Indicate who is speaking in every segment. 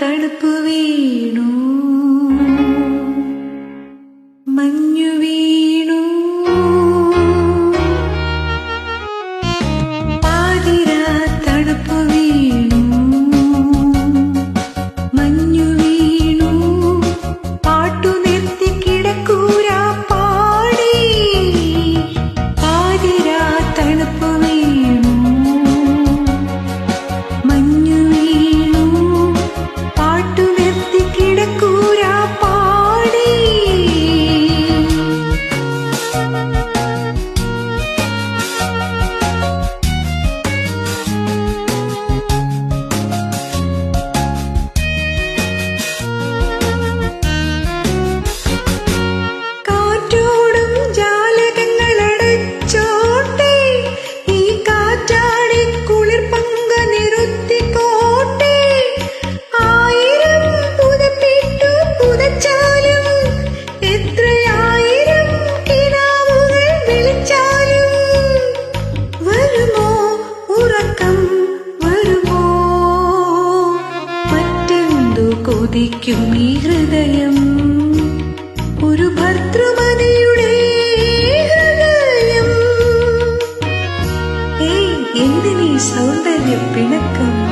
Speaker 1: തണുപ്പ് വീണു ഈ ആയിരം കിനാവുകൾ വിളിച്ചാലും. വരുമോ ഉറക്കം? വരുമോ? ഈ ഹൃദയം? ഒരു ഭർത്തൃമതിയുടെ பிணக்கம்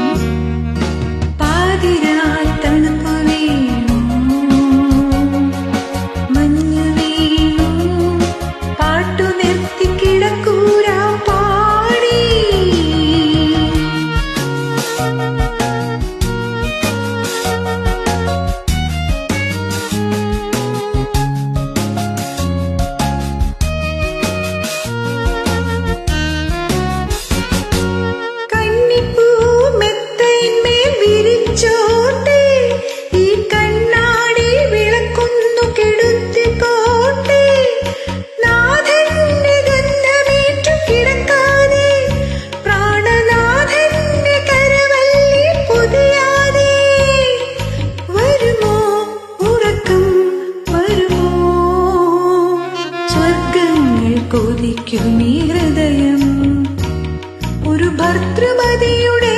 Speaker 1: സ്വർഗങ്ങൾ കൊതിക്കും ഈ ഹൃദയം. ഒരു ഭർത്തൃമതിയുടെ